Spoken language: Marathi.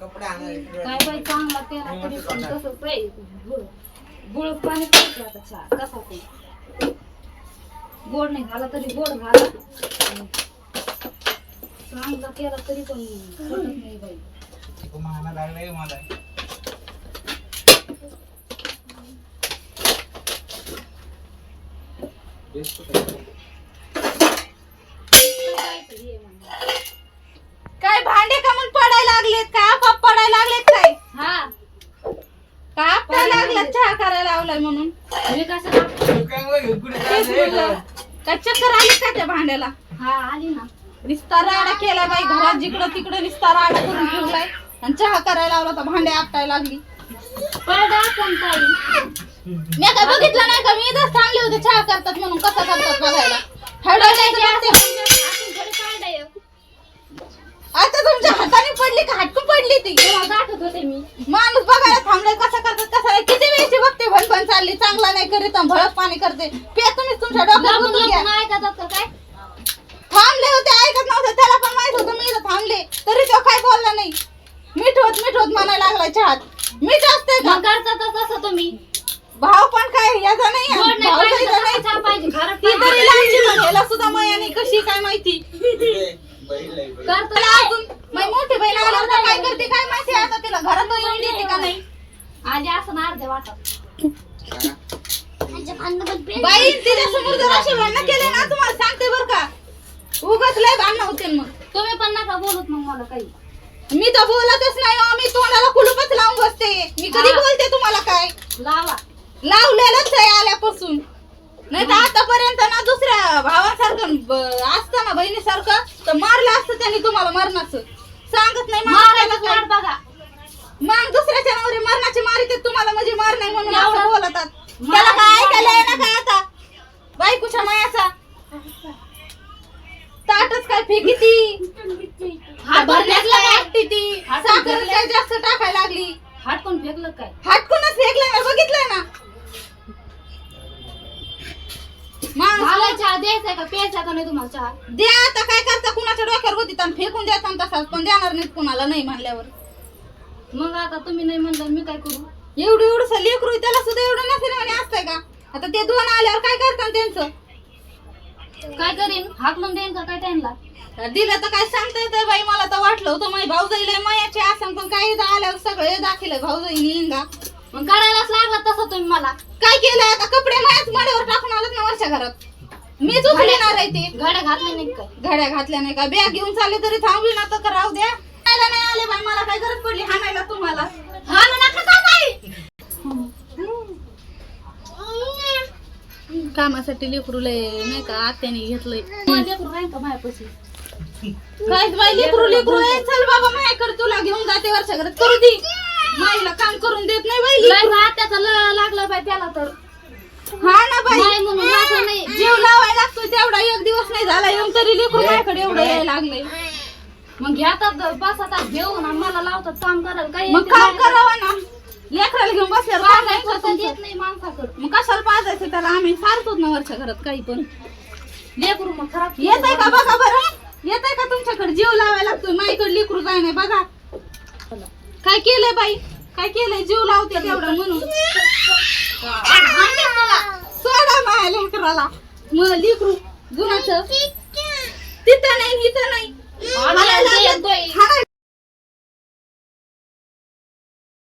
कपडे काय बाई चांगला केला तरी पण तसंच आहे गुळ पाणी करायचं आता चहा कसा ते गोड नाही झाला तरी गोड आणि चांगला केला तरी पण नाही बाई. महाना लागलाय मला. लावलाय म्हणून. मी कसं तेच चक्कर आली का त्या भांड्याला? हा आली ना. निस्ता राडा केला बाई घरात जिकडं तिकडं निस्ता राडा करून ठेवलाय. आणि चहा करायला लावला तर भांडे आपटायला लागली. ताई मी काय बघितलं नाही का? मी इथंच थांबले होते चहा करतात म्हणून. कसं करतात बघायला? हडवल्याचं बघते. आता तुमच्या हाताने पडली का? हटकून होते मी. माणूस बघायला थांबलाय कसं करतात कसं नाही. किती वेळची बघते भन चालली चांगला नाही करीत आणि भळक पाणी करते. पे तुम्हीच तुमच्या डोक्यात लपून गुंतून घ्या. लपून ऐकतात का काय? थांबले होते ऐकत नव्हते त्याला पण माहीत होतं मी इथं थांबले. तरी तो काय बोलला नाही. मीठ होत मीठ होत म्हणायला लागला चहात. मीठ असते का? मग तुम्ही. भाव पण काय याचा नाही गोड नाही भाव पाहिजे जायचा तर नाही. चहा पाहिजे खारट ती पाहिजे. तरी लांबची म्हणायला सुद्धा मयाने कशी काय माहिती करतो मला अजून मै मोठी बहीण आल्यावर तर काय करते काय माहिती आता तिला घरात येऊन देते का नाही आधी असं ना अर्धे वाटत. बाई तिच्या समोर जर असे भांडणं केले ना तुम्हाला सांगते बर का. उगाच लय भांडणं होते मग. तुम्ही पण नका बोलत मग मला काही. मी तर बोलतच नाही हो, मी तोंडाला कुलूपच लावून बसते. मी कधी हा. बोलते तुम्हाला काय? लावा. लावलेलंच आहे आल्यापासून. नाही तर आतापर्यंत ना दुसऱ्या भावासारखं ब- असतं ना बहिणीसारखं तर मारलं असतं त्यांनी तुम्हाला मरणाचं. सांगत नाही मारायचं मारायला काढ बघा मग दुसऱ्याच्या नवरे मरणाची मारी ते तुम्हाला म्हणजे मार नाही म्हणून असं बोलतात. त्याला काय ऐकायला येणार काय आता? बायकोच्या मायाचा? ताटच काय फेकिती हात भरण्यात ती? हात साखर काय जास्त टाकायला लागली? हाटकून फेकलं काय? हाटकूनच फेकलंय ना बघितलंय ना? मला चहा द्यायचा का? प्यायचा का नाही तुम्हाला चहा? द्या आता काय करता? कुणाच्या डोक्यावर होती? फेकून द्यायचा आणि तसाच पण देणार नाहीत कुणाला नाही म्हणल्यावर. मग आता तुम्ही नाही म्हणलं मी काय करू? एवढं एवढं लेकरू आहे, त्याला सुद्धा एवढं नसेल म्हणे असतंय का? आता ते दोन आल्यावर काय करतात त्यांचं? काय करीन? हाकलून देईन का काय त्यांना? दिलं तर काय सांगता येतं बाई मला तर वाटलं होतं माझी भाऊजाईला मयाची असं पण काही आल्यावर सगळे दाखिल भाऊजाईनी इंगा मग करायलाच लागला तसं तुम्ही मला. काय केलंय आता? कपडे मायाच मड्यावर टाकून आलेत ना वरच्या घरात. मीच उचलणार आहे ते. गाड्या घातल्या नाही काय घड्या घातल्या नाही का? बॅग घेऊन चालले तरी थांबली ना तर राहू द्या. खायला नाही आले बाई मला काय गरज पडली? हाणायला तुम्हाला हा ना नका का बाई कामासाठी लेकरूले नाही का आत्याने घेतलंय. काय बाई लेकरू लेकरू चल बाबा माझ्याकडे तुला घेऊन जाते वरच्या घरात. करू दे. माईला काम करून देत नाही बाई. लय त्याचा लागला बाई त्याला तर. हा ना बाई. नाही म्हणून नाही. जीव लावायला लागतोय तेवढा. एक दिवस नाही झाला येऊन तरी लेकरू माझ्याकडे एवढं यायला लागलंय. मग घेतात बसतात घेऊन आणि मला लावतात काम करायला. काही मग काम करावं ना. लेकराला घेऊन बसल्यावर काम नाही करता करता येत नाही माणसाकडे. मग पाजायचं त्याला आम्ही सारतोच ना वरच्या घरात काही पण. लेकरू मग खराब येत आहे का बघा बरं? येत आहे का तुमच्याकडे? जीव लावायला लागतोय. माझ्याकडे लेकरू जाय नाही बघा. काय केलंय बाई? काय केलंय? जीव लावते तेवढं म्हणून. सोडा माझ्या लेकराला. मग लेकरू गुणाचं तिथं नाही इथं नाही.